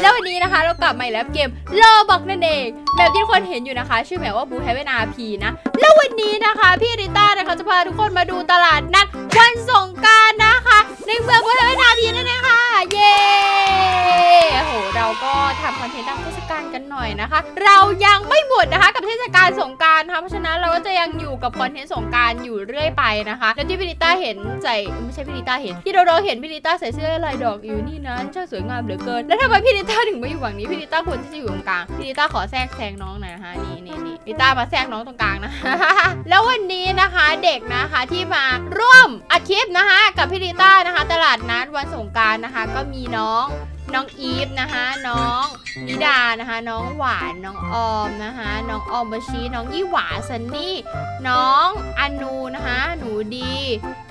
แล้ววันนี้นะคะเรากลับมาอีกแล้วเกมโลบอกนั่นเองแบบที่ทุกคนเห็นอยู่นะคะ ชื่อแบบว่าบูเฮเวนอาพีนะ แล้ววันนี้นะคะพี่ริต้านะคะจะพาทุกคนมาดูตลาดนัดวันสงการนะคะ ในเมืองบูเฮเวนอาพีนั่นเองค่ะเย้โอ้โหเราก็ทำคอนเทนต์ตามเทศกาลกันหน่อยนะคะ เรายังไม่หมดนะคะกับเทศกาลสงการนะคะเพราะฉะนั้นเราก็จะยังอยู่กับคอนเทนต์สงการอยู่เรื่อยไปนะคะแล้วที่พี่ริต้าเห็นใส่ไม่ใช่พี่ริต้าเห็นที่เราเราเห็นพี่ริต้าใส่เสื้อลายดอกอยู่นี่นั้นช่างสวยงามเหลือเกินแล้วทำไมพี่ริต้าถึงมาอยู่ฝั่งนี้พี่ริต้าควรที่จะอยู่ตรงกลางพี่ริต้าขอแทรกแซงน้องหน่อยนะคะนี่นี่นี่ริต้ามาแทรกน้องตรงกลางนะ แล้ววันนี้นะคะเด็กนะคะที่มาร่วมอัดคลิปนะคะ กับพี่ริต้านะคะ ตลาดนัดวันสงการนะคะ ก็มีน้องน้องอีฟนะคะ น้องนิดานะคะ น้องหวานน้องออมนะคะ น้องออมบชีน้องยี่หวาซันนี่ น้องอนูนะคะ หนูดี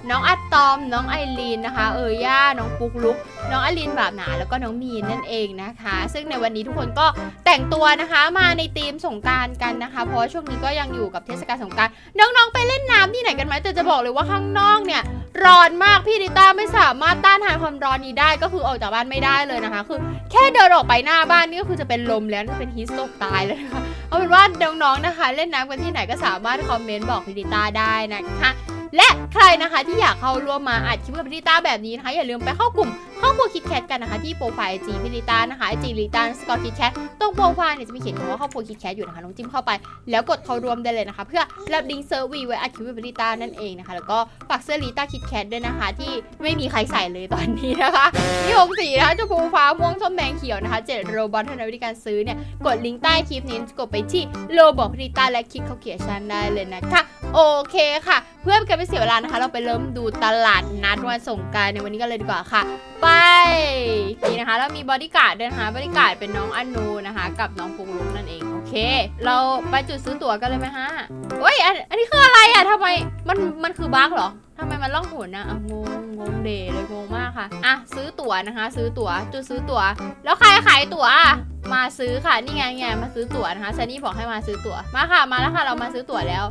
น้องอะตอม น้องไอรีนนะคะ เออย่า น้องปุกลุก น้องอลินบาปหนา แล้วก็น้องมีนนั่นเองนะคะ ซึ่งในวันนี้ทุกคนก็แต่งตัวนะคะมาในธีมสงการกันนะคะ เพราะว่าช่วงนี้ก็ยังอยู่กับเทศกาลสงการน้องๆไปเล่นน้ำที่ไหนกันไหมแต่จะบอกเลยว่าข้างนอกเนี่ยร้อนมากพี่ดิต้าไม่สามารถต้านทานความร้อนนี้ได้ก็คือออกจากบ้านไม่ได้เลยนะคะ คือแค่เดินออกไปหน้าบ้านนี่ก็คือจะเป็นลมแล้วจะเป็นฮีสโตกตายเลยนะคะเอาเป็นว่าน้องๆนะคะ เล่นน้ำกันที่ไหนก็สามารถคอมเมนต์บอกพี่ดิต้าได้นะคะ และใครนะคะที่อยากเข้าร่วมมาอัดคลิปกับพี่ลิต้าแบบนี้นะคะ อย่าลืมไปเข้ากลุ่มเข้าครัวคิดแคทกันนะคะที่โปรไฟล์จีพี่ลิต้านะคะจีลิต้าสกอร์คิดแคทตรงโปรไฟล์เนี่ยจะมีเขียนคำว่าเข้าครัวคิดแคทอยู่นะคะลองจิ้มเข้าไป แล้วกดเข้าร่วมได้เลยนะคะ เพื่อรับลิงก์เซิร์วีไว้อัดคลิปกับพี่ลิต้านั่นเองนะคะ แล้วก็ฝากเสื้อลิต้าคิดแคทด้วยนะคะ ที่ไม่มีใครใส่เลยตอนนี้นะคะมีหกสีนะคะชมพูฟ้าม่วงส้มแดงเขียวนะคะเจ็ดโรบอทเท่านั้นวิธีการซื้อเนี่ยกดลิงก์ใต้คลิปนี้กดไปที่โลบอกพี่ลิต้าและคลิกเขาเขียนชันได้เลยนะคะโอเคค่ะเพื่อเป็นการไม่เสียเวลานะคะ เราไปเริ่มดูตลาดนัดวันสงการในวันนี้กันเลยดีกว่าค่ะ ไปนี่นะคะแล้วมีบอดี้การ์ดด้วยนะคะบอดี้การ์ดเป็นน้องอนูนะคะ กับน้องปุกลุกนั่นเองโอเค เราไปจุดซื้อตั๋วกันเลยไหมฮะเฮ้ยอันนี้คืออะไรอะทำไมมันมันคือบั๊กเหรอทำไมมันล่องหนนะอะงงงงเดเลยงงมากค่ะอะซื้อตั๋วนะคะ ซื้อตั๋วจุดซื้อตั๋วแล้วใครขายตั๋วมาซื้อค่ะนี่ไงไงมาซื้อตั๋วนะคะซันนี่บอกให้มาซื้อตั๋วมาค่ะมาแล้วค่ะเรามาซื้อตั๋วแล้ว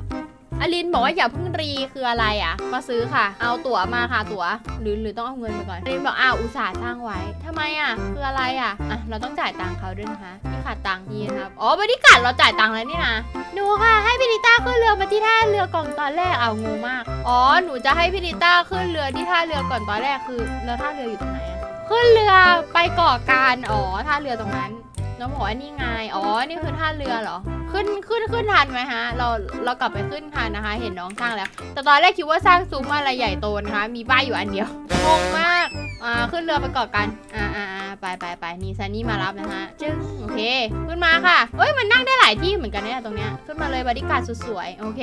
อลินบอกว่าอย่าเพิ่งรีคืออะไรอะมาซื้อค่ะ เอาตั๋วมาค่ะตั๋ว หรือหรือต้องเอาเงินไปก่อนอลินบอกอ้าวอุตส่าห์สร้างไว้ทำไมอะ คืออะไรอะ อะ เราต้องจ่ายตังค์เขาด้วยนะคะนี่ขาดตังค์นี่นะครับ อ๋อบริการเราจ่ายตังค์แล้วนี่นะหนูค่ะ ให้พิริต้าขึ้นเรือมาที่ท่าเรือก่อนตอนแรกเอางงมาก อ๋อ หนูจะให้พิริต้าขึ้นเรือที่ท่าเรือก่อนตอนแรกคือแล้วท่าเรืออยู่ตรงไหนอะขึ้นเรือไปเกาะการ อ๋อท่าเรือตรงนั้น น้องบอกว่านี่ไง อ๋อ นี่คือท่าเรือเหรอ ขึ้นขึ้นขึ้นทันไหมฮะ เราเรากลับไปขึ้นทันนะคะ เห็นน้องสร้างแล้ว แต่ตอนแรกคิดว่าสร้างซุ้มอะไรใหญ่โตนะคะ มีป้ายอยู่อันเดียวงงมาก อ่าขึ้นเรือไปเกาะกันอ่าอ่าอ่าไปไปไปนี่ซันนี่มารับนะฮะจึ้งโอเค ขึ้นมาค่ะเอ้ยมันนั่งได้หลายที่เหมือนกันเนี่ยตรงเนี้ยขึ้นมาเลยบริการสวยๆโอเค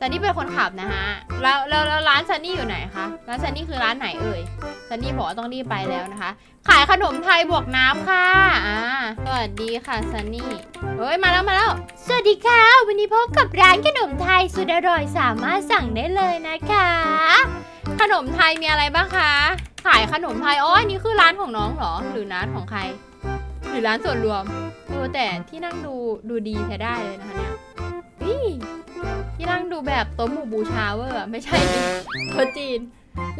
ซันนี่เป็นคนขับนะฮะแล้วแล้วแล้วร้านซันนี่อยู่ไหนคะร้านซันนี่คือร้านไหนเอ่ยซันนี่บอกว่าต้องรีบไปแล้วนะคะ ขายขนมไทยบวกน้ำค่ะอ่า วัสดีค่ะซันนี่เฮ้ยมาแล้วมาแล้วสวัสดีค่ะ วันนี้พบกับร้านขนมไทยสุดอร่อยสามารถสั่งได้เลยนะคะ ขนมไทยมีอะไรบ้างคะขายขนมไทยอ๋ออันนี้คือร้านของน้องเหรอ หรือร้านของใคร หรือร้านส่วนรวมเออแต่ที่นั่งดูดูดีใช้ได้เลยนะคะเนี่ยนี่ที่นั่งดูแบบโต๊ะหมู่บูชาเวอร์อไม่ใช่โต๊ะจีน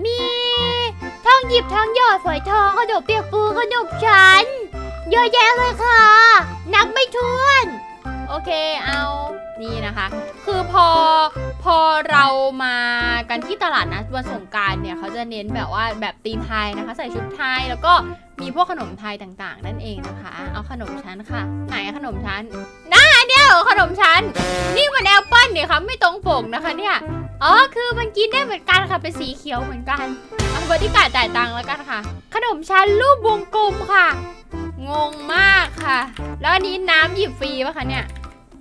มีทองหยิบทองหยอดฝอยทองขนมเปียกปูขนมชั้น เยอะแยะเลยค่ะ นับไม่ถ้วน โอเคเอานี่นะคะ คือพอพอเรามากันที่ตลาดนะวันสงการเนี่ยเขาจะเน้นแบบว่าแบบตีมไทยนะคะ ใส่ชุดไทยแล้วก็มีพวกขนมไทยต่างๆ นั่นเองนะคะ เอาขนมชั้นค่ะ ไหนขนมชั้นน่าเนี่ยเหรอขนมชั้น นี่มันแอปเปิ้ลเนี่ยค่ะไม่ตรงปกนะคะเนี่ยอ๋อคือมันกินได้เหมือนกันค่ะเป็นสีเขียวเหมือนกันเอาบริการจ่ายตังค์แล้วกันค่ะ ขนมชั้นรูปวงกลมค่ะ งงมากค่ะ แล้วอันนี้น้ำหยิบฟรีป่ะคะเนี่ย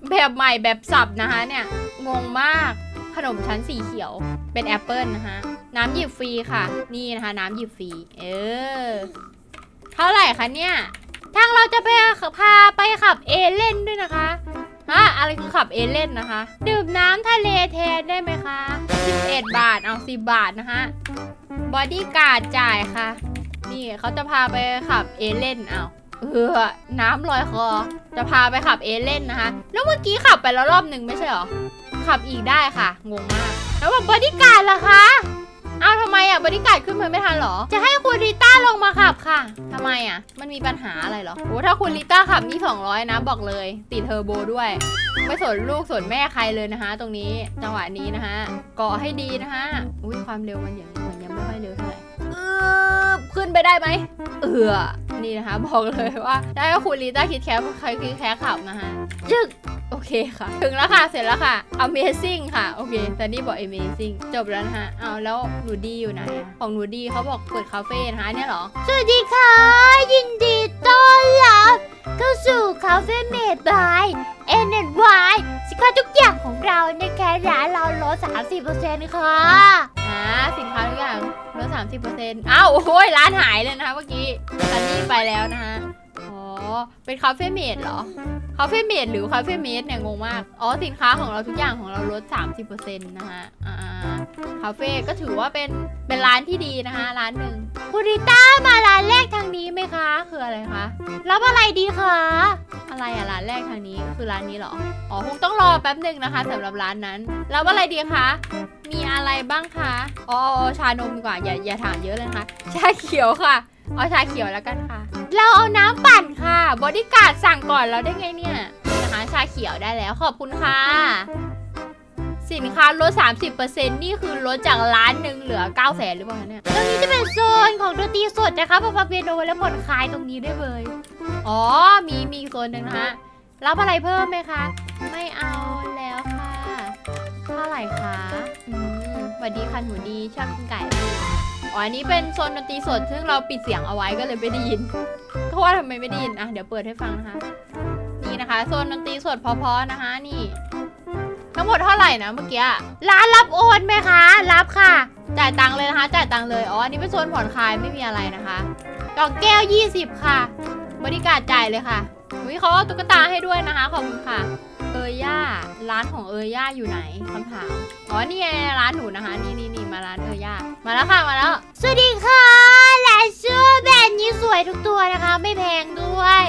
แบบใหม่แบบสับนะคะเนี่ย งงมาก ขนมชั้นสีเขียว เป็นแอปเปิลนะคะ น้ำหยิบฟรีค่ะ นี่นะคะน้ำหยิบฟรี เออ เท่าไหร่คะเนี่ย ทางเราจะไปพาไปขับเอเล่นด้วยนะคะ ฮะ อะไรคือขับเอเล่นนะคะ ดื่มน้ำทะเลแทนได้ไหมคะ11บาท เอา10บาทนะคะบอดี้การ์ดจ่ายค่ะ นี่เขาจะพาไปขับเอเล่นเอา เออ น้ำลอยคอ จะพาไปขับเอเล่นนะคะ แล้วเมื่อกี้ขับไปแล้วรอบหนึ่งไม่ใช่หรอ ขับอีกได้ค่ะ งงมาก แล้วบอกบอดี้การ์ดล่ะคะเอ้าทำไมอะบอดี้การ์ดขึ้นมาไม่ทันหรอ จะให้คุณริต้าลงมาขับค่ะทำไมอะ มันมีปัญหาอะไรหรอโอ้ถ้าคุณริต้าขับนี่ 200 นะบอกเลย ติดเทอร์โบด้วย ไม่สนลูกสนแม่ใครเลยนะคะ ตรงนี้จังหวะนี้นะคะเกาะให้ดีนะคะอุ้ยความเร็วมันอย่างเหมือนยังไม่ค่อยเร็วเท่าไหร่ ขึ้นไปได้ไหม เออ นี่นะคะ บอกเลยว่า ได้ก็คุณลีต้าคิดแคปใครคิดแคปขับนะคะจึกโอเคค่ะ ถึงแล้วค่ะ เสร็จแล้วค่ะ Amazing ค่ะ โอเคแต่นี่บอก Amazing จบแล้วนะคะเอาแล้วหนูดีอยู่ไหนอะของหนูดีเขาบอกเปิดคาเฟ่นะคะเนี่ยเหรอ สวัสดีค่ะ ยินดีต้อนรับ เข้าสู่คาเฟ่เมดบาย N Y สินค้าทุกอย่างของเรานะคะร้านเราลด30%ค่ะอ่าสินค้าทุกอย่างลดสามสิบเปอร์เซ็นต์อ้าวโอ้ยร้านหายเลยนะคะเมื่อกี้ซันนี่ไปแล้วนะคะอ๋อเป็นคาเฟ่เมดเหรอคาเฟ่เมดหรือคาเฟ่เมดเนี่ยงงมาก อ๋อสินค้าของเราทุกอย่างของเราลด 30%นะคะอ่าคาเฟ่ก็ถือว่าเป็นเป็นร้านที่ดีนะคะร้านหนึ่งคุณริต้ามาร้านแรกทาง นี้ไหมคะ คืออะไรคะ รับอะไรดีคะ อะไรอะร้านแรกทางนี้ คือร้านนี้เหรอ อ๋อคงต้องรอแป๊บหนึ่งนะคะสำหรับร้านนั้นแล้วอะไรดีคะ มีอะไรบ้างคะ อ๋อออชานมดีกว่า อย่าอย่าถามเยอะเลยนะคะ ชาเขียวค่ะ เอาชาเขียวแล้วกันค่ะ เราเอาน้ำปั่นค่ะ บอดี้การ์ดสั่งก่อนแล้วได้ไงเนี่ยนี่นะคะ ชาเขียวได้แล้ว ขอบคุณค่ะ สินค้าลด 30%นี่คือลดจากร้านหนึ่งเหลือ9 0 0 0 0หรือเปล่าคะเนี่ยตรงนี้จะเป็นโซนของดนตรีสดนะคะพอฟังเปียโนแล้วผ่อนคลายตรงนี้ได้เลย อ๋อ มีมีโซนหนึ่งนะคะรับอะไรเพิ่มไหมคะ ไม่เอาแล้วค่ะเท่าไหร่คะอืมสวัสดีค่ะหนูดีชอบกินไก่อ๋ออันนี้เป็นโซนดนตรีสดซึ่งเราปิดเสียงเอาไว้ก็เลยไม่ได้ยินก็ว่าทำไมไม่ได้ยินอะเดี๋ยวเปิดให้ฟังนะคะ นี่นะคะ โซนดนตรีสดเพอๆนะคะนี่ ทั้งหมดเท่าไหร่นะเมื่อกี้ร้านรับโอนไหมคะ รับค่ะ จ่ายตังค์เลยนะคะ จ่ายตังค์เลย อ๋อ อันนี้เป็นโซนผ่อนคลายไม่มีอะไรนะคะกล่องแก้ว 20 ค่ะ บริการจ่ายเลยค่ะอุ้ยเขาเอาตุ๊กตาให้ด้วยนะคะ ขอบคุณค่ะ เอย่า ร้านของเอย่าอยู่ไหนคำถาม อ๋อ นี่ไงร้านหนูนะคะ นี่นี่นี่มาร้านเอย่า มาแล้วค่ะ มาแล้ว สวัสดีค่ะ และเสื้อแบรนด์นี้สวยทุกตัวนะคะ ไม่แพงด้วย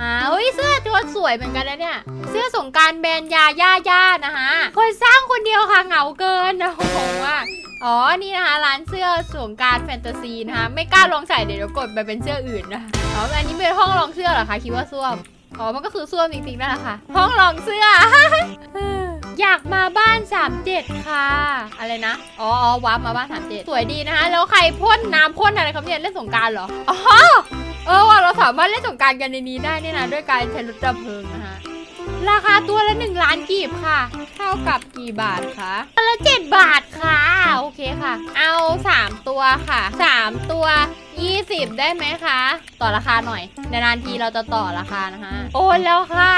อ่าเฮ้ยเสื้อตัวสวยเหมือนกันนะเนี่ย เสื้อสงการแบรนด์ยาย่าย่านะคะคนสร้างคนเดียวค่ะเหงาเกินนะงงว่าอ๋อ นี่นะคะ ร้านเสื้อสงการแฟนตาซีนะคะ ไม่กล้าลองใส่เดี๋ยวกดไปเป็นเสื้ออื่นนะ อ๋อ อันนี้เป็นห้องลองเสื้อเหรอคะ คิดว่าส้วม อ๋อ มันก็คือส้วมจริงๆนั่นแหละค่ะ ห้องลองเสื้อ อยากมาบ้าน37ค่ะ อะไรนะ อ๋ออ๋อวับมาบ้าน37สวยดีนะคะ แล้วใครพ่นน้ำพ่นอะไรครับเนี่ยเล่นสงการเหรอ อ๋อ เออว่าเราสามารถเล่นสงกรารกันในนี้ได้เนี่ยนะด้วยการใช้รถดับเพลิงนะคะราคาตัวละ1ล้านกีบค่ะ เท่ากับกี่บาทคะตัวละเจ็ดบาทค่ะ โอเคค่ะ เอา 3 ตัวค่ะ 3 ตัว 20 ได้ไหมคะ ต่อราคาหน่อย นานๆทีเราจะต่อราคานะคะ โอนแล้วค่ะ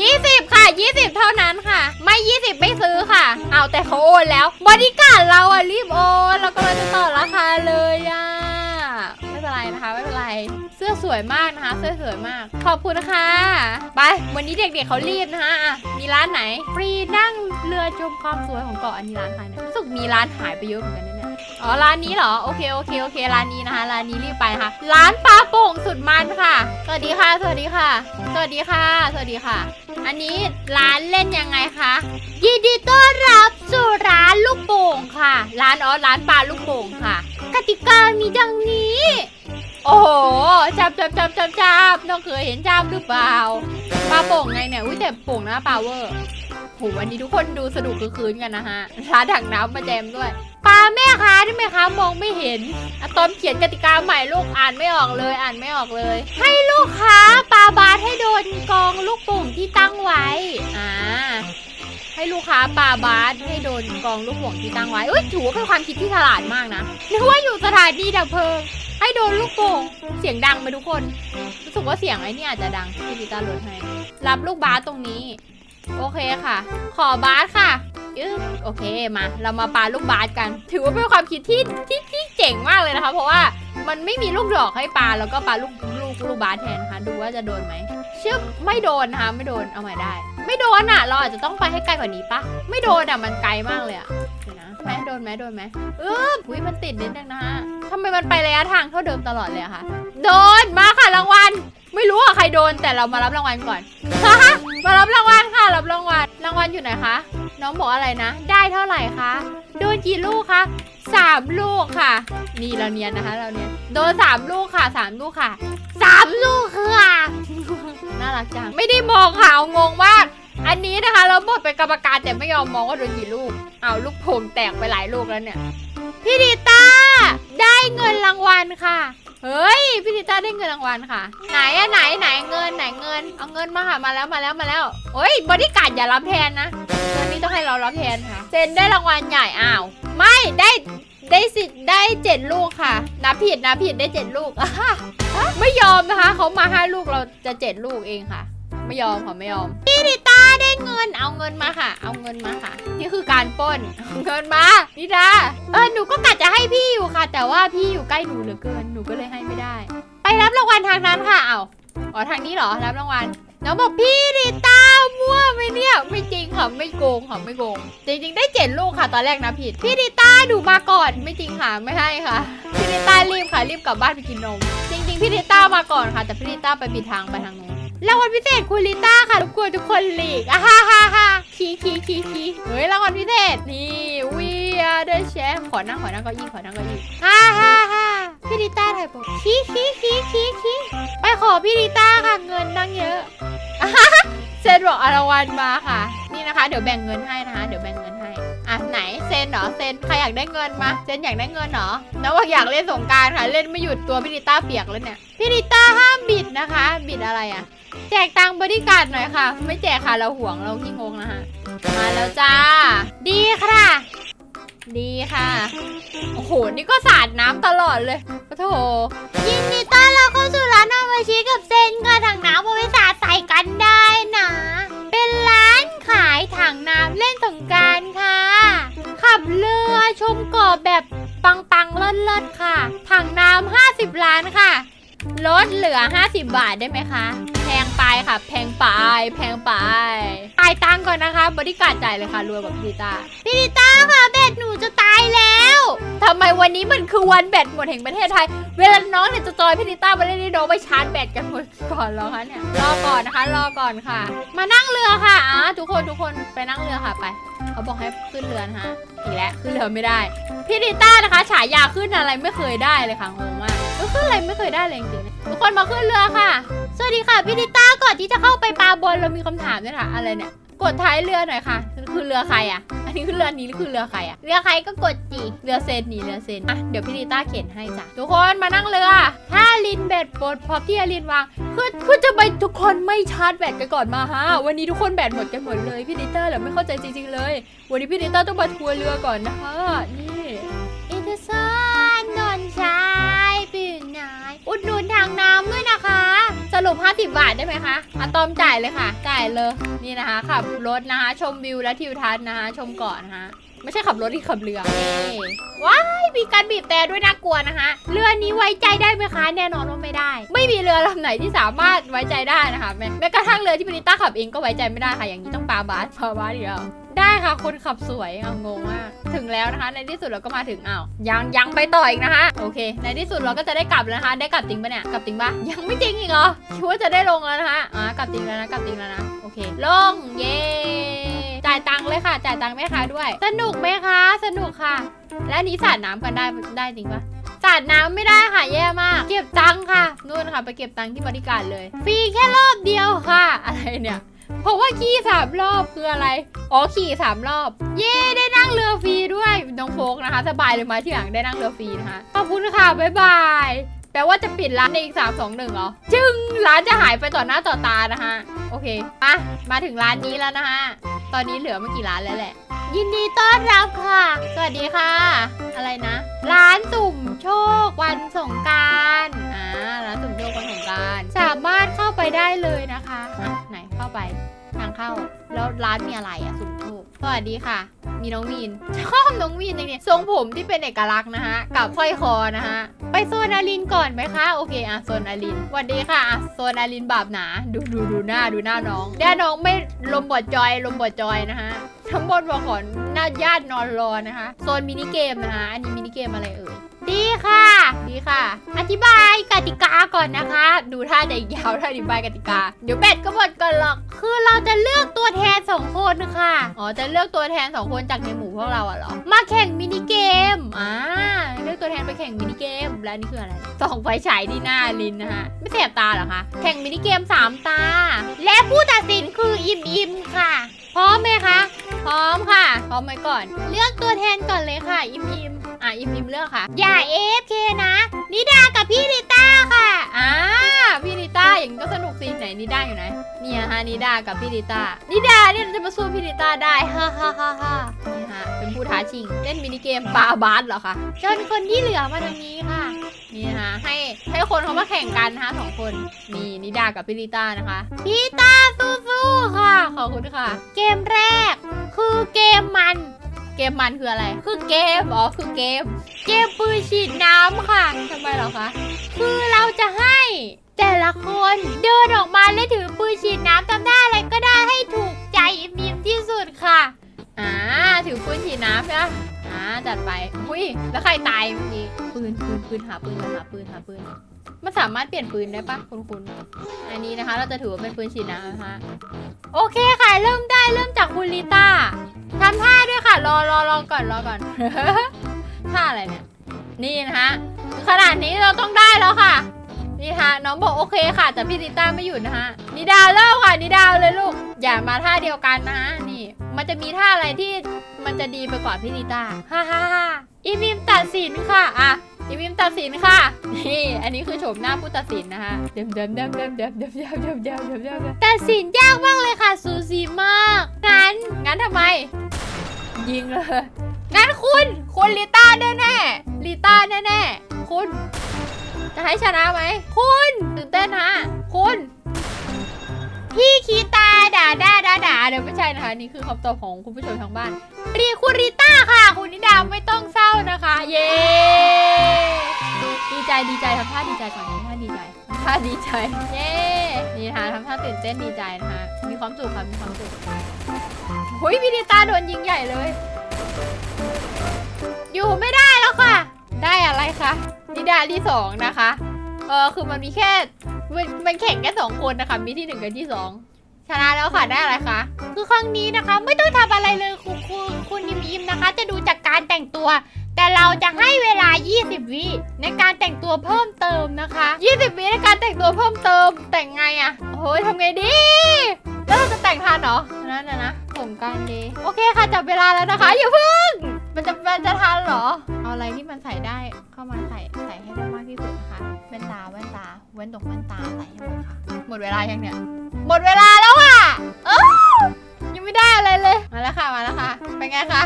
20 ค่ะ 20 เท่านั้นค่ะ ไม่ 20 ไม่ซื้อค่ะ เอาแต่เขาโอนแล้ว บริการเราอะรีบโอน เรากำลังจะต่อราคาเลยอะ ไม่เป็นไรนะคะ ไม่เป็นไร เสื้อสวยมากนะคะ เสื้อสวยมาก ขอบคุณนะคะ ไป วันนี้เด็กๆเขารีบนะคะอะมีร้านไหน ฟรีนั่งเรือชมความสวยของเกาะอันนี้ร้านใครเนี่ยรู้สึกมีร้านหายไปเยอะเหมือนกันนะเนี่ย อ๋อ ร้านนี้เหรอ โอเค โอเค โอเค ร้านนี้นะคะ ร้านนี้รีบไปนะคะ ร้านปลาโป่งสุดมันค่ะ สวัสดีค่ะ สวัสดีค่ะ สวัสดีค่ะ สวัสดีค่ะ อันนี้ร้านเล่นยังไงคะ ยินดีต้อนรับสู่ร้านลูกโป่งค่ะ ร้านอ๋อ ร้านปลาลูกโป่งค่ะ กติกามีดังนี้ โอ้โหจับจับจับจับจับน้องเคยเห็นจับหรือเปล่าปลาโป่งไงเนี่ยอุ้ยแต่โป่งน้าปลาเวอร์โหวันนี้ทุกคนดูสนุกคือคืนกันนะฮะร้านถังน้ำมาแจมด้วยปลาแม่ค้าที่แม่ค้ามองไม่เห็นอะตอมเขียนกติกาใหม่ลูกอ่านไม่ออกเลย อ่านไม่ออกเลย ให้ลูกค้าปลาบาสให้โดนกองลูกโป่งที่ตั้งไว้ อ่า ให้ลูกค้าปาบาสให้โดนกองลูกห่วงที่ตั้งไว้เอ้ยถือว่าเป็นความคิดที่ฉลาดมากนะนึกว่าอยู่สถานีดับเพลิง ให้โดนลูกโป่งเสียงดังไปทุกคน รู้สึกว่าเสียงไอ้นี่อาจจะดังที่ลิต้าลดให้ รับลูกบาสตรงนี้ โอเคค่ะ ขอบาสค่ะยึดโอเคมา เรามาปาลูกบาสกัน ถือว่าเป็นความคิดที่ที่ที่เจ๋งมากเลยนะคะ เพราะว่ามันไม่มีลูกดอกให้ปาแล้วก็ปาลูก ลูกลูกบาสแทนนะคะ ดูว่าจะโดนไหมเชื่อไม่โดนนะคะ ไม่โดนเอาใหม่ได้ ไม่โดนอะ เราอาจจะต้องไปให้ไกลกว่านี้ปะไม่โดนอะมันไกลมากเลยอะเดี๋ยวนะไหมโดนไหมโดนไหมเอออุ้ยมันติดนิดนึงนะฮะทำไมมันไประยะทางเท่าเดิมตลอดเลยอะคะโดนมาค่ะรางวัลไม่รู้ว่าใครโดนแต่เรามารับรางวัลก่อนมารับรางวัลค่ะรับรางวัลรางวัลอยู่ไหนคะน้องบอกอะไรนะ ได้เท่าไหร่คะโดนกี่ลูกคะ สามลูกค่ะ นี่เราเนียนนะคะ เราเนียนโดนสามลูกค่ะสามลูกค่ะสามลูกค่ะน่ารักจังไม่ได้มองค่ะเอางงมากอันนี้นะคะ เราบทเป็นกรรมการแต่ไม่ยอมมองว่าโดนกี่ลูกเอาลูกโป่งแตกไปหลายลูกแล้วเนี่ยพี่ดิต้าได้เงินรางวัลค่ะ เฮ้ยพี่ดิต้าได้เงินรางวัลค่ะ ไหนอะไหนไหนเงินไหนเงิน เอาเงินมาค่ะมาแล้วมาแล้วมาแล้วโอ้ยบริการอย่ารับแทนนะตอนนี้ต้องให้เรารับแทนค่ะเซนได้รางวัลใหญ่อ้าว ไม่ได้ ได้สิได้เจ็ดลูกค่ะนับผิดนับผิดได้เจ็ดลูกไม่ยอมนะคะเขามาห้าลูกเราจะเจ็ดลูกเองค่ะ ไม่ยอมค่ะไม่ยอมพี่ดิตาได้เงินเอาเงินมาค่ะ เอาเงินมาค่ะ นี่คือการป้นเอาเงินมานิดาเออหนูก็กะจะให้พี่อยู่ค่ะ แต่ว่าพี่อยู่ใกล้หนูเหลือเกินหนูก็เลยให้ไม่ได้ ไปรับรางวัลทางนั้นค่ะเอาอ๋อทางนี้เหรอรับรางวัลน้องบอกพี่ดิต้ามั่วไหมเนี่ย ไม่จริงค่ะไม่โกงค่ะไม่โกง จริง ๆ ได้เจ็ดลูกค่ะตอนแรกนะผิด พี่ดิต้าดูมาก่อนไม่จริงค่ะไม่ให้ค่ะ พี่ดิต้ารีบค่ะรีบกลับบ้านไปกินนม จริง ๆ พี่ดิต้ามาก่อนค่ะ แต่พี่ดิต้าไปผิดทางไปทางนู้นรางวัลพิเศษคุณลิต้าค่ะรบกวนทุกคนหลีกอะฮ่าฮ่าฮ่าคีคีคีคีเฮ้ยรางวัลพิเศษนี่วีอาร์เดเชฟขอนั่งขอนั่งเก้าอี้ขอนั่งเก้าอี้ฮ่าฮ่าฮ่า พี่ดิต้าถ่ายโปกคีคีคีคีคีไปขอพี่ดิต้าค่ะเงินนั่งเยอะเซนบอกอาราวัลมาค่ะ นี่นะคะ เดี๋ยวแบ่งเงินให้นะคะ เดี๋ยวแบ่งเงินให้อะไหนเซนเหรอเซนใครอยากได้เงินมาเซนอยากได้เงินเหรอน้องบอกอยากเล่นสงการค่ะเล่นไม่หยุดตัวพี่ดิต้าเปียกแล้วเนี่ยพี่ดิต้าห้ามบิดนะคะ บิดอะไรอะ แจกตังบริการดหน่อยค่ะ ไม่แจกค่ะเราห่วงเราขี้งงนะคะมาแล้วจ้า ดีค่ะ ดีค่ะ โอ้โห นี่ก็สาดน้ำตลอดเลยโอ้โถยินดีต้อนรับเข้าสู่ร้านอามาชิกับเซนค่ะถังน้ำเอาไว้สาดใส่กันได้นะ เป็นร้านขายถังน้ำเล่นสงการค่ะ ขับเรือชมเกาะแบบปังๆเลิศๆค่ะ ถังน้ำ50 ล้านค่ะ ลดเหลือ 50 บาทได้ไหมคะ งไปค่ะ แพงไปแพงไปจ่ายตังก่อนนะคะบริการจ่ายเลยค่ะรวยแบบพี่ตาพี่ดิต้าค่ะแบตหนูจะตายแล้วทำไมวันนี้มันคือวันแบตหมดแห่งประเทศไทย เวลาน้องเนี่ยจะจอยพี่นิต้ามาเล่นนี่น้องไปชาร์จแบตกันหมดก่อนแล้วคะเนี่ยรอก่อนนะคะรอก่อนค่ะ มานั่งเรือค่ะอะทุกคนทุกคนไปนั่งเรือค่ะไปเขาบอกให้ขึ้นเรือนะคะอีกแล้วขึ้นเรือไม่ได้พี่นิต้านะคะ ฉายาขึ้นอะไรไม่เคยได้เลยค่ะงงมากก็ขึ้นอะไรไม่เคยได้เลยจริงๆทุกคนมาขึ้นเรือค่ะ สวัสดีค่ะพี่ดิต้าก่อนที่จะเข้าไปปลาบนเรามีคำถามด้วยค่ะ อะไรเนี่ย กดท้ายเรือหน่อยค่ะ คือเรือใครอะ อันนี้คือเรือนี้หรือคือเรือใครอะ เรือใครก็กดจีเรือเซนนี่เรือเซนอะเดี๋ยวพี่นิต้าเข็นให้จ้ะทุกคนมานั่งเรือถ้าลินแบตหมดพร้อมที่จะลินวางคือคือจะไปทุกคนไม่ชาร์จแบตกันก่อนมาฮะวันนี้ทุกคนแบตหมดกันหมดเลยพี่นิต้าเหรอไม่เข้าใจจริงๆเลย วันนี้พี่นิต้าต้องมาทัวร์เรือก่อนนะคะนี่อิทซานนนชายปีนา อุดหนุนทางน้ำด้วยนะคะ สรุป 50 บาทได้ไหมคะอะตอมจ่ายเลยค่ะ จ่ายเลย นี่นะคะขับรถนะคะ ชมวิวและทิวทัศน์นะคะ ชมเกาะนะคะ ไม่ใช่ขับรถที่ขับเรือว้ายมีการบีบแต่ด้วยน่ากลัวนะคะ เรือนี้ไว้ใจได้ไหมคะแน่นอนว่าไม่ได้ ไม่มีเรือลำไหนที่สามารถไว้ใจได้นะคะแม้แม้กระทั่งเรือที่พินิต้าขับเองก็ไว้ใจไม่ได้ค่ะ อย่างนี้ต้องปาบาสปาบาสอีกแล้วได้ค่ะคนขับสวยเอางงมากถึงแล้วนะคะ ในที่สุดเราก็มาถึงอ้าวยังยังไปต่ออีกนะคะ โอเค ในที่สุดเราก็จะได้กลับแล้วนะคะ ได้กลับจริงปะเนี่ยกลับจริงปะยังไม่จริงอีกเหรอคิดว่าจะได้ลงแล้วนะคะอ่ากลับจริงแล้วนะกลับจริงแล้วนะโอเค ลงเย้ายตังค์เลยค่ะ จ่ายตังค์แม่ค้าด้วย สนุกไหมคะ สนุกค่ะ และนี้สาดน้ำกันได้ได้จริงปะสาดน้ำไม่ได้ค่ะแย่มาก เก็บตังค์ค่ะนู่นค่ะ ไปเก็บตังค์ที่บริการเลย ฟรีแค่รอบเดียวค่ะ อะไรเนี่ยเพราะว่าขี่สามรอบคืออะไร อ๋อขี่สามรอบ เย่ได้นั่งเรือฟรีด้วยน้องโฟกนะคะ สบายเลยมาที่หลังได้นั่งเรือฟรีนะคะขอบคุณค่ะบ๊ายบายแปลว่าจะปิดร้านในอีกสามสองหนึ่งเหรอ จึงร้านจะหายไปต่อหน้าต่อตานะคะโอเคมามาถึงร้านนี้แล้วนะคะ ตอนนี้เหลือไม่กี่ร้านแล้วแหละ ยินดีต้อนรับค่ะ สวัสดีค่ะ อะไรนะ ร้านสุ่มโชควันสงกรารอ่าร้านสุ่มโชควันสงกราร สามารถเข้าไปได้เลยนะคะอะไหนเข้าไป ทางเข้า แล้วร้านมีอะไรอะสุ่มโชคสวัสดีค่ะ มีน้องมีน ชอบน้องมีนจริงๆทรงผมที่เป็นเอกลักษณ์นะคะกับสร้อยคอนะฮะ ไปโซนอารินก่อนไหมคะ โอเคอะโซนอารินสวัสดีค่ะอะโซนอารินบาปหนา ดูดูดูหน้าดูหน้าน้องแด้น้องไม่ลมบอดจอยลมบอดจอยนะคะ ทั้งบนบอกขอนหน้าญาตินอนรอนะคะ โซนมินิเกมนะคะ อันนี้มินิเกมอะไรเอ่ย ดีค่ะ ดีค่ะ อธิบายกติกาก่อนนะคะ ดูท่าจะยาวถ้าอธิบายกติกา เดี๋ยวแบตก็หมดก่อนหรอก คือเราจะเลือกตัวแทนสองคนค่ะ อ๋อ จะเลือกตัวแทนสองคนจากในหมู่พวกเราอะเหรอ มาแข่งมินิเกม อ่า เลือกตัวแทนไปแข่งมินิเกม และอันนี่คืออะไรส่องไฟฉายที่หน้าลินนะฮะไม่แสบตาเหรอคะ แข่งมินิเกมสามตา และผู้ตัดสินคืออิมอิมค่ะ พร้อมไหมคะ พร้อมค่ะ พร้อมไว้ก่อน เลือกตัวแทนก่อนเลยค่ะ อิมอิมอะ อิมอิมเลือกค่ะ อย่าเอฟเคนะ นิดากับพี่ลิต้าค่ะอ่า พี่นิต้าอย่างนี้ก็สนุกสิไหนนิด้าอยู่ไหนเนี่ยฮะนิด้ากับพี่นิต้านิด้าเนี่ยจะมาสู้พี่นิต้าได้ฮ่าฮ่าฮ่าฮ่านี่ฮะเป็นผู้ท้าชิงเล่นมินิเกมปาบาสเหรอคะจนคนที่เหลือมาทางนี้ค่ะนี่ฮะให้ให้คนเขามาแข่งกันนะคะสองคนมีนิด้ากับพี่นิต้านะคะพี่ต้าสู้ๆค่ะขอบคุณค่ะ เกมแรก คือเกมมัน เกมมันคืออะไร คือเกมอ๋อคือเกม เกมปืนฉีดน้ำค่ะทำไมหรอคะคือเราจะให้ แต่ละคนเดินออกมาและถือปืนฉีดน้ำทำได้อะไรก็ได้ให้ถูกใจมิมที่สุดค่ะ อ่าถือปืนฉีดน้ำใช่ไหมอ่าจัดไปอุ้ยแล้วใครตายเมื่อกี้ปืนปืนปืนหาปืนก่อนหาปืนหาปืนมันสามารถเปลี่ยนปืนได้ปะคุณคุณอันนี้นะคะ เราจะถือว่าเป็นปืนฉีดน้ำนะคะโอเคค่ะเริ่มได้เริ่มจากคุณลิต้าทำท่าด้วยค่ะ รอรอรอก่อนรอก่อนท่าอะไรเนี่ยนี่นะคะขนาดนี้เราต้องได้แล้วค่ะ นี่ค่ะน้องบอกโอเคค่ะ แต่พี่ลิต้าไม่หยุดนะคะนิดาเริ่มค่ะนิดาเลยลูก อย่ามาท่าเดียวกันนะนี่ มันจะมีท่าอะไรที่มันจะดีไปกว่าพี่ลิต้าฮ่าฮ่าฮ่าอิมอิมตัดสินค่ะอะอีวิมตัดสินค่ะ นี่ อันนี้คือโฉมหน้าผู้ตัดสินนะคะเดิมเดิมเดิมเดิมเดิมเดิมเดิมเดิมเดิมเดิมเดิมเดิมตัดสินยากมากเลยค่ะสูสีมากงั้นงั้นทำไม ยิงเลยงั้นคุณ คุณลิต้าแน่แน่ลิต้าแน่แน่คุณ จะให้ชนะไหม คุณตื่นเต้นฮะ คุณ พี่คีตาด่าด่าด่าด่าเดี๋ยวไม่ใช่นะคะ นี่คือคำตอบของคุณผู้ชมทางบ้าน รีคุริต้าค่ะ คุณนิดาไม่ต้องเศร้านะคะ เย้ ดีใจดีใจทำท่าดีใจก่อนทำท่าดีใจทำท่าดีใจ เย้นี่นะคะทำท่าตื่นเต้นดีใจนะคะ มีความสุขค่ะ มีความสุขหุยพี่นิตาโดนยิงใหญ่เลย อยู่ไม่ได้แล้วค่ะ ได้อะไรคะ นิดาที่สองนะคะเออคือมันมีแค่มันมันแข่งแค่สองคนนะคะ มีที่หนึ่งกับที่สองชนะแล้วค่ะได้อะไรคะคือครั้งนี้นะคะ ไม่ต้องทำอะไรเลยคุณคุณคุณยิมยิมนะคะ จะดูจากการแต่งตัว แต่เราจะให้เวลา 20 วิในการแต่งตัวเพิ่มเติมนะคะ 20 วิในการแต่งตัวเพิ่มเติม แต่งไงอะโอ้ยทำไงดีแล้วเราจะแต่งทันเหรอนั่นนะนะผมการดีโอเคค่ะจับเวลาแล้วนะคะอย่าเพิ่ง มันจะมันจะทันเหรอ เอาอะไรที่มันใส่ได้เข้ามาใส่ใส่ให้ได้มากที่สุดนะคะแว่นตาแว่นตาแว่นตรงแว่นตาใส่ให้หมดค่ะ หมดเวลายังเนี่ย หมดเวลาแล้วอะเออยังไม่ได้อะไรเลย มาแล้วค่ะมาแล้วค่ะเป็นไงคะ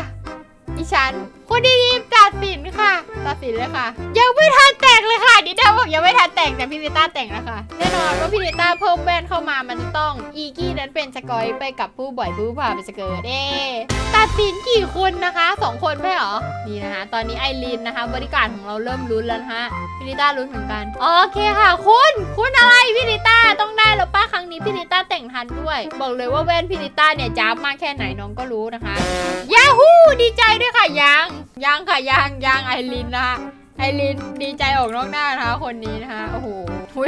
ดิฉัน คุณดีมตัดสินค่ะ ตัดสินเลยค่ะ ยังไม่ทันแต่งเลยค่ะนิดาบอกยังไม่ทันแต่งแต่พี่นิต้าแต่งแล้วค่ะแน่นอนว่าพี่นิต้าเพิ่มแว่นเข้ามามันจะต้องอีกี้นั้นเป็นสกอยไปกับผู้บ่อยผู้ผ่าเป็นสเกิร์ตเด้ตัดสินกี่คนนะคะสองคนไม่เหรอนี่นะคะตอนนี้ไอรีนนะคะ บริการของเราเริ่มลุ้นแล้วนะคะพี่นิต้าลุ้นเหมือนกันโอเคค่ะ คุณคุณอะไรพี่นิต้าต้องได้แล้วป้าครั้งนี้พี่นิต้าแต่งทันด้วย บอกเลยว่าแว่นพี่นิต้าเนี่ยจ้าบมากแค่ไหนน้องก็รู้นะคะยาฮูดีใจด้วยค่ะยังยังค่ะยังยังไอรินนะคะไอรินดีใจออกนอกหน้านะคะคนนี้นะคะโอ้โห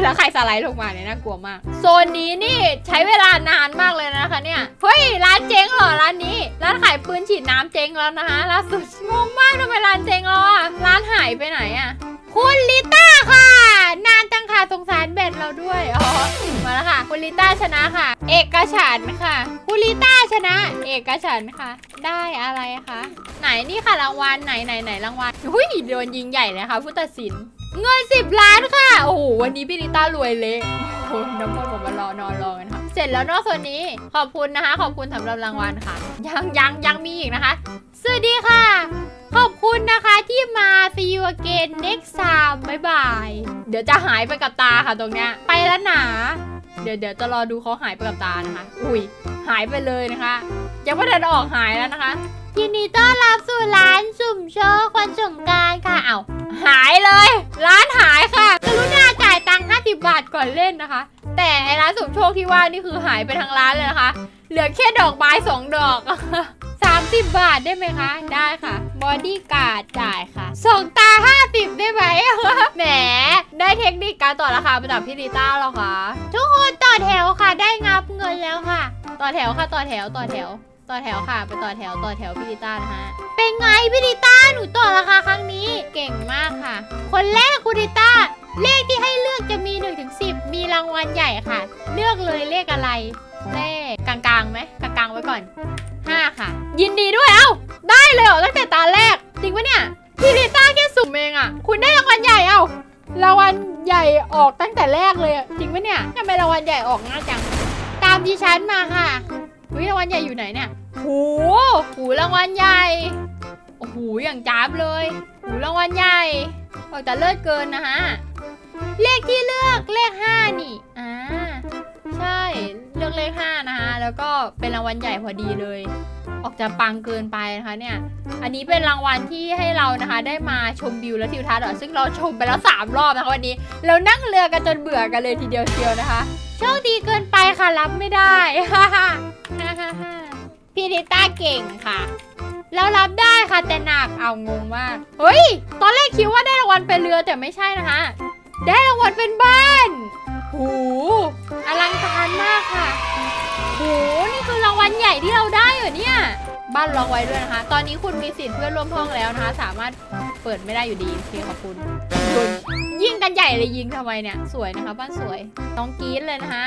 แล้วใครสไลด์ลงมาเนี่ยน่ากลัวมาก โซนนี้นี่ใช้เวลานานมากเลย เนี่ย เฮ้ย ร้านเจ๊งเหรอ ร้านนี้ ร้านขายปืนฉีดน้ำเจ๊งแล้วนะคะล่าสุด งงมากทำไมร้านเจ๊งแล้วอะร้านหายไปไหนอะคุณลิต้าค่ะ นานจังค่ะสงสารแบนเราด้วย อ๋อ มาแล้วค่ะ คุณลิต้าชนะค่ะ เอกฉันค่ะ คุณลิต้าชนะ เอกฉันค่ะ ได้อะไรคะ ไหนนี่ค่ะรางวัลไหนไหนไหนรางวัลหุ้ยโดนยิงใหญ่เลยค่ะผู้ตัดสิน เงินสิบล้านค่ะ โอ้โห วันนี้พี่ลิต้ารวยเละโอ้โหน้ำมันผมมารอนอนรอกันค่ะ เสร็จแล้วนอกโซนนี้ ขอบคุณนะคะ ขอบคุณสำหรับรางวัลค่ะ ยังยังยังมีอีกนะคะ สวัสดีค่ะ ขอบคุณนะคะที่มา see you again next time บ๊ายบาย เดี๋ยวจะหายไปกับตาค่ะตรงเนี้ย ไปแล้วหนาเดี๋ยวเดี๋ยวจะรอดูเขาหายไปกับตานะคะ อุ้ย หายไปเลยนะคะ ยังไม่ทันออกหายแล้วนะคะ ยินดีต้อนรับสู่ร้านสุ่มโชควันสงการค่ะ เอ้าหายเลย อนเล่นนะคะ แต่ไอ้ร้านสุ่มโชคที่ว่านี่คือหายไปทั้งร้านเลยนะคะ เหลือแค่ดอกไม้สองดอกสาม30 บาทได้ไหมคะ ได้ค่ะ บอดี้การ์ดจ่ายค่ะสองตา 50 ได้ไหม แหม ได้เทคนิคการต่อราคามาจากพี่ลิต้าหรอคะ ทุกคนต่อแถวค่ะ ได้งับเงินแล้วค่ะ ต่อแถวค่ะ ต่อแถว ต่อแถว ต่อแถวค่ะ ไปต่อแถว ต่อแถวพี่ลิต้านะฮะ เป็นไงพี่ดิต้า หนูต่อราคาครั้งนี้ เก่งมากค่ะ คนแรกคุณดิต้า เลขที่ให้เลือกจะมี1นถึงสิมีรางวัลใหญ่ค่ะ เลือกเลยเลขอะไร เลขกลางๆไหมกลางๆไว้ก่อน 5 ค่ะ ยินดีด้วยเอ้า ได้เลยเหรอตั้งแต่ตาแรก จริงปะเนี่ยพี่ลิต้าแค่สุ่มเองอะคุณได้รางวัลใหญ่เอ้ารางวัลใหญ่ออกตั้งแต่แรกเลยจริงปะเนี่ยทำไมรางวัลใหญ่ออกง่ายจัง ตามดิฉันมาค่ะวิรางวัลใหญ่อยู่ไหนเนี่ยหูหูรางวัลใหญ่โอ้โหอย่างจ้าบเลย หูรางวัลใหญ่ออกแต่เลิศเกินนะฮะ เลขที่เลือกเลข5นี่ อ่า ใช่ เลือกเลข5นะคะ แล้วก็เป็นรางวัลใหญ่พอดีเลย ออกจะปังเกินไปนะคะเนี่ย อันนี้เป็นรางวัลที่ให้เรานะคะ ได้มาชมวิวและทิวทัศน์หรอซึ่งเราชมไปแล้ว 3 รอบนะคะวันนี้ เรานั่งเรือกันจนเบื่อกันเลยทีเดียวเชียวนะคะ โชคดีเกินไปค่ะรับไม่ได้ ฮ่าฮ่าฮ่าฮ่าพี่ดิต้าเก่งค่ะแล้วรับได้ค่ะแต่หนักเอางงมาก เฮ้ย ตอนแรกคิดว่าได้รางวัลเป็นเรือแต่ไม่ใช่นะคะ ได้รางวัลเป็นบ้าน หูอลังการมากค่ะ หูนี่คือรางวัลใหญ่ที่เราได้เหรอเนี่ย บ้านล็อกไว้ด้วยนะคะ ตอนนี้คุณมีสิทธิ์เพื่อนร่วมห้องแล้วนะคะ สามารถเปิดไม่ได้อยู่ดีโอเคขอบคุณยิงกันใหญ่เลยยิงทำไมเนี่ย สวยนะคะ บ้านสวยต้องกรี๊ดเลยนะคะ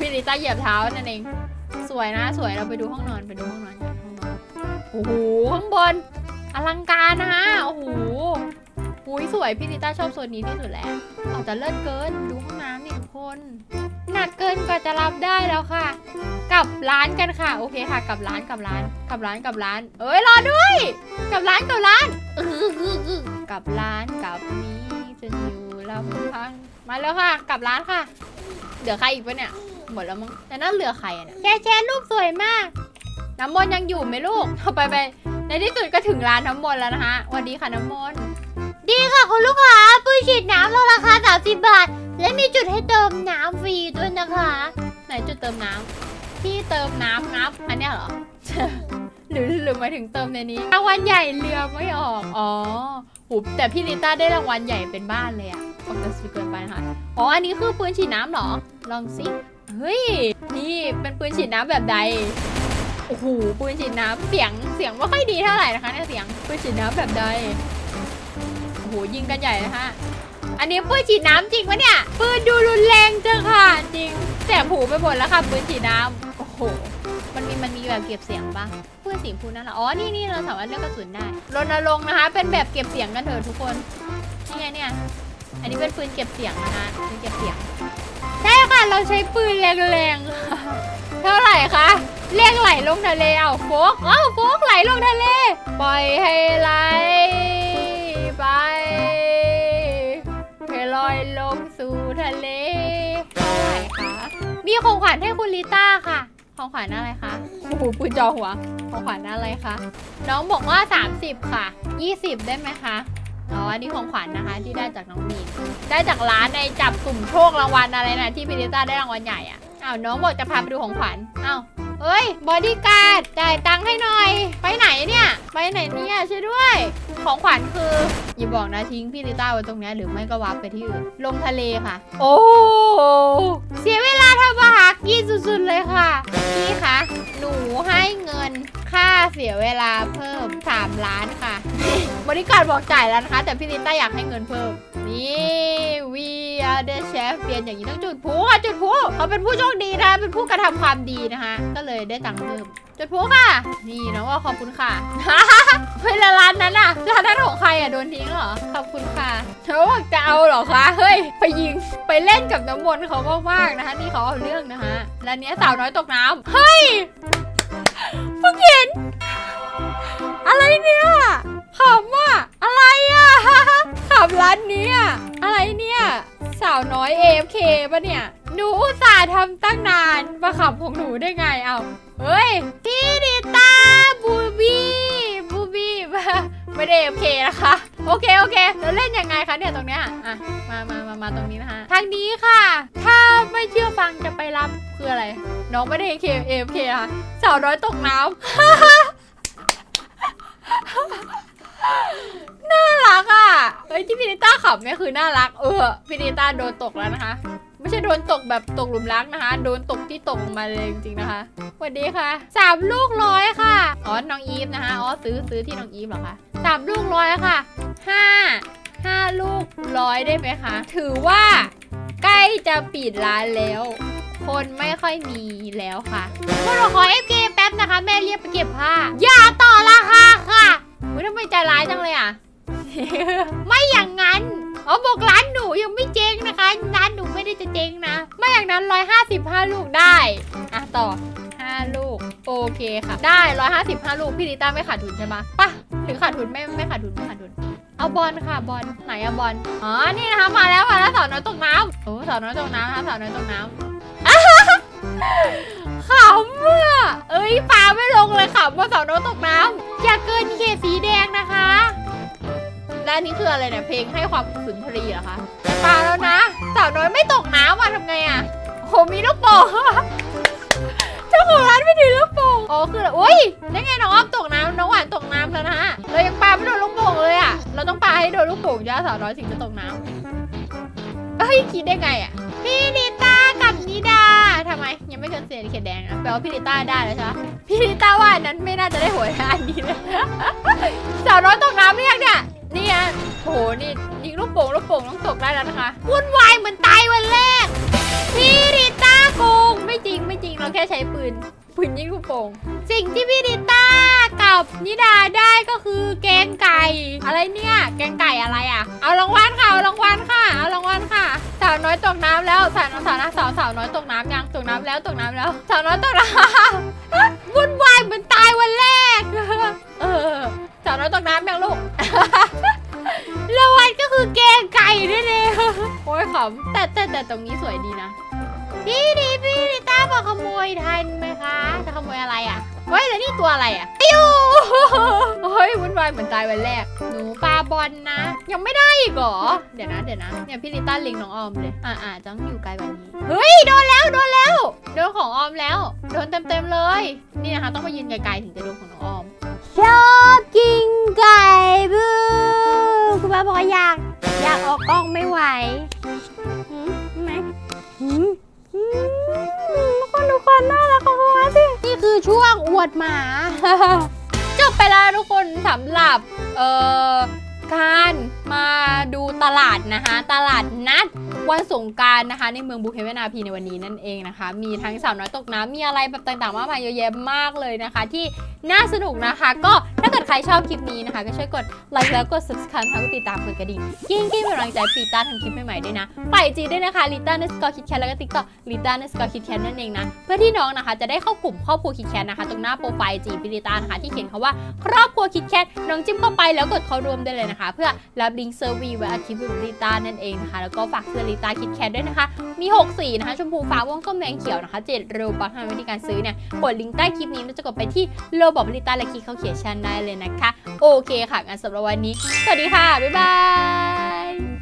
บิลิต้าเหยียบเท้านั่นเอง สวยนะ สวย เราไปดูห้องนอนไปดูห้องนอนกันห้องนอน โอ้โห ข้างบน อลังการนะฮะโอ้โห หุยสวยพี่ลิต้าชอบโซนนี้ที่สุดแล้วเอาแต่เลิศเกินดูห้องน้ำนี่ทุกคนหนักเกินกว่าจะรับได้แล้วค่ะ กลับร้านกันค่ะ โอเคค่ะ กลับร้านกลับร้านกลับร้านกลับร้าน เอ้ยรอด้วย กลับร้านกลับร้านอื้ออื้ออื้อกลับร้านกลับนี้จนอยู่ลำพังมาแล้วค่ะ กลับร้านค่ะ เหลือใครอีกปะเนี่ยหมดแล้วมั้งแต่นั่นเหลือใครอะเนี่ยแชร์แชร์รูปสวยมากน้ำมนต์ยังอยู่ไหมลูกเอาไปไปในที่สุดก็ถึงร้านน้ำมนต์แล้วนะคะสวัสดีค่ะน้ำมนต์ ดีค่ะคุณลูกค้าปืนฉีดน้ำเราราคา 30 บาท และมีจุดให้เติมน้ำฟรีด้วยนะคะ ไหนจุดเติมน้ำที่เติมน้ำงับอันเนี้ยเหรอ หรือหรือหมายถึงเติมในนี้รางวัลใหญ่เรือไม่ออก อ๋อหูแต่พี่ลิต้าได้รางวัลใหญ่เป็นบ้านเลยอะออกจะสุดเกินไปนะคะอ๋อ อันนี้คือปืนฉีดน้ำเหรอ ลองสิ เฮ้ย นี่เป็นปืนฉีดน้ำแบบใด โอ้โห ปืนฉีดน้ำเสียง เสียงไม่ค่อยดีเท่าไหร่นะคะเนี่ยเสียง ปืนฉีดน้ำแบบใด ยิงกันใหญ่นะคะอันนี้ปืนฉีดน้ำจริงปะเนี่ย ปืนดูรุนแรงจังค่ะ จริงแสบหูไปหมดแล้วค่ะปืนฉีดน้ำโอ้โห มันมีมันมีแบบเก็บเสียงปะปืนสีชมพูนั่นเหรอ อ๋อ นี่นี่เราสามารถเลือกกระสุนได้รณรงค์นะคะ เป็นแบบเก็บเสียงกันเถอะทุกคน นี่ไงเนี่ย อันนี้เป็นปืนเก็บเสียงนะคะปืนเก็บเสียง ใช่ค่ะ เราใช้ปืนแรงๆค่ะเท่าไหร่คะเรียกไหลลงทะเลเอาโฟกเอาโฟกไหลลงทะเล ปล่อยให้ไหล ลอยลงสู่ทะเลเท่าไหร่คะมีของขวัญให้คุณลิต้าค่ะ ของขวัญอะไรคะโอ้โหปืนจอหัว ของขวัญอะไรคะ น้องบอกว่า 30 ค่ะ 20 ได้ไหมคะอ๋ออันนี้ของขวัญนะคะ ที่ได้จากน้องมีนได้จากร้านในจับสุ่มโชครางวัลอะไรนะที่พิลิต้าได้รางวัลใหญ่อะอ้าวน้องบอกจะพาไปดูของขวัญอ้าวเอ้ยบอดี้การ์ดจ่ายตังค์ให้หน่อย ไปไหนเนี่ย ไปไหนเนี่ยช่วยด้วย ของขวัญคือ อย่าบอกนะทิ้งพี่ลิต้าไว้ตรงเนี้ยหรือไม่ก็วับไปที่อื่น ลงทะเลค่ะ โอ้เสียเวลาทำมาหากินสุดๆเลยค่ะ พี่คะหนูให้เงินค่าเสียเวลาเพิ่ม 3 ล้านค่ะบริการบอกจ่ายแล้วนะคะ แต่พี่ลิต้าอยากให้เงินเพิ่ม นี่ we are the champion อย่างนี้ต้องจุดพลุค่ะจุดพลุเขาเป็นผู้โชคดีนะคะเป็นผู้กระทำความดีนะคะ ก็เลยได้ตังค์เพิ่มจุดพลุค่ะ นี่น้องว่าขอบคุณค่ะเวลาร้านนั้นอะร้านนั้นของใครอะโดนทิ้งเหรอ ขอบคุณค่ะเขาบอกจะเอาเหรอคะ เฮ้ย ไปยิง ไปเล่นกับน้ำมนต์เขามากๆนะคะ นี่เขาเอาเรื่องนะคะร้านเนี้ยสาวน้อยตกน้ำ เฮ้ยเพิ่งเห็น อะไรเนี่ยขำอะอะไรอะขำร้านนี้ยอะไรเนี่ย สาวน้อย AFK ปะเนี่ย หนูอุตส่าห์ทำตั้งนานมาขำของหนูได้ไง เอาเฮ้ย พี่ดิตาบูบีบูบี้ ไม่ได้ AFK นะคะ โอเคโอเคแล้วเล่นยังไงคะเนี่ยตรงเนี้ยอะมามามามาตรงนี้นะคะทางนี้ค่ะ ถ้าไม่เชื่อฟังจะไปรับคืออะไร น้องไม่ได้ AFK นะคค่ะสาวน้อยตกน้ำน่ารักอะเอ้ยที่พินิต้าขับเนี่ยคือน่ารัก เออพินิต้าโดนตกแล้วนะคะไม่ใช่โดนตกแบบตกหลุมรักนะคะ โดนตกที่ตกลงมาเลยจริงๆนะคะสวัสดีค่ะสามลูกร้อย อ๋อน้องอีฟนะคะอ๋อซื้อซื้อที่น้องอีฟเหรอคะสามลูกร้อยค่ะห้าห้าลูกร้อยได้ไหมคะ ถือว่าใกล้จะปิดร้านแล้ว คนไม่ค่อยมีแล้วค่ะพวกเราขอ FK แป๊บนะคะ แม่เรียกไปเก็บผ้า อย่าต่อราคาค่ะอุ้ยทำไมใจร้ายจังเลยอะ ไม่อย่างนั้นอ๋อบอกร้านหนูยังไม่เจ๊งนะคะ ร้านหนูไม่ได้จะเจ๊งนะ ไม่อย่างนั้น 155 ลูกได้ อะต่อ 5 ลูก โอเคค่ะ ได้ 155 ลูก พี่ดิต้าไม่ขาดทุนใช่ไหมปะหรือขาดทุนไม่ไม่ขาดทุนไม่ขาดทุน เอาบอลค่ะบอลไหนอะบอล อ๋อ นี่นะคะมาแล้วมาแล้วสาวน้อยตกน้ำโอ้สาวน้อยตกน้ำนะคะสาวน้อยตกน้ำขำอะเอ้ยปลาไม่ลงเลยขำว่าสาวน้อยตกน้ำอย่าเกินเขตสีแดงนะคะ และนนี้คืออะไรเนี่ยเพลงให้ความสุนทรีเหรอคะปลาแล้วนะสาวน้อยไม่ตกน้ำอะทำไงอะโหมีลูกโป่ง อ๋อคืออุ้ยได้ไงน้องอ้อมตกน้ำน้องหวานตกน้ำแล้วนะฮะเรายังปลาไม่โดนลูกโป่งเลยอะ เราต้องปลาให้โดนลูกโป่งจ้าสาวน้อยถึงจะตกน้ำเอ้ยคิดได้ไงอะ พี่นิต้ากับนิดาทำไม ยังไม่เกินเศษเขตแดงนะแปลว่าพี่ลิต้าได้แล้วใช่ไหมพี่ลิต้าว่านั้นไม่น่าจะได้หัวอันนี้เลยสาวน้อยตกน้ำเรียกเนี่ยนี่อะโหนี่ยิงลูกโป่งลูกโป่งต้องตกได้แล้วนะคะวุ่นวายเหมือนตายวันแรกพี่นิต้าโกงไม่จริงไม่จริงเราแค่ใช้ปืน ปืนยิงลูกโป่งสิ่งที่พี่นิต้ากับนิดาได้ก็คือแกงไก่ อะไรเนี่ย แกงไก่อะไรอะ เอารางวัลค่ะเอารางวัลค่ะเอารางวัลค่ะ สาวน้อยตกน้ำแล้วสาวน้อยสาวน้อยสาวสาวน้อยตกน้ำยังตกน้ำแล้วตกน้ำแล้วสาวน้อยตกน้ำวุ่นวายเหมือนตายวันแรกเออสาวน้อยตกน้ำยังลูกรางวัลก็คือแกงไก่นั่นเองโอ้ยขำแต่แต่แต่ตรงนี้สวยดีนะ พี่ดีพี่นิต้าบอกขโมยทันไหมคะ จะขโมยอะไรอะเฮ้ยแล้วนี่ตัวอะไรอะปิ้วเฮ้ยวุ่นวายเหมือนตายวันแรก หนูปลาบอลนะ ยังไม่ได้อีกเหรอ เดี๋ยวนะเดี๋ยวนะเนี่ยพี่ลิต้าลิงน้องออมเลย อ่าอ่าจังอยู่ไกลกวันนี้ เฮ้ยโดนแล้วโดนแล้ว โดนของออมแล้ว โดนเต็มเต็มๆเลย นี่นะคะต้องมายืนไกลๆถึงจะโดนของน้องออมชอบกินไก่บูคุณป้าบอกว่าอยากอยากออกกล้องไม่ไหวหืมไหมหืมหืม ทุกคนทุกคนน่ารักของเขาสินี่คือช่วงอวดหมา จบไปแล้วทุกคนสำหรับเอ่อการมาดูตลาดนะคะ ตลาดนัดวันสงการนะคะ ในเมืองบูเคเวนาพีในวันนี้นั่นเองนะคะ มีทั้งสาวน้อยตกน้ำมีอะไรแบบต่างๆมากมายเยอะแยะมากเลยนะคะ ที่น่าสนุกนะคะก็ ถ้าเกิดใครชอบคลิปนี้นะคะ ก็ช่วยกดไลค์แล้วกด subscribe ทั้งกดติดตามกดกระดิ่งยิ่งยิ่งเป็นกำลังใจปีต้าทำคลิปใหม่ๆด้วยนะฝ่ายจีด้วยนะคะลิต้าเนสกอร์คิดแคทแล้วก็ติ๊กต็อกลิต้าเนสกอร์คิดแคทนั่นเองนะเพื่อที่น้องนะคะจะได้เข้ากลุ่มครอบครัวคิดแคทนะคะ ตรงหน้าโปรไฟล์จีพิลิต้านะคะที่เขียนคำว่าครอบครัวคิดแคทน้องจิ้มเข้าไปแล้วกดเข้าร่วมได้เลยนะคะ เพื่อรับลิงก์เซอร์วีไว้อาทิตย์ลิต้านั่นเองนะคะแล้วก็ฝากเสื้อลิต้าคิดแคทด้วยนะคะมี6สีนะคะชมพูฟ้าม่วงส้มแดงเขียวนะคะเจ็ดโรบัคทางวิธีการซื้อเนี่ยกดลิงก์ใต้คลิปนี้แล้วจะกดไปที่โลบอกลิต้าและคลิกเข้าเขียนชันได้เลยนะคะ โอเคค่ะงั้นสำหรับวันนี้ สวัสดีค่ะ บ๊ายบาย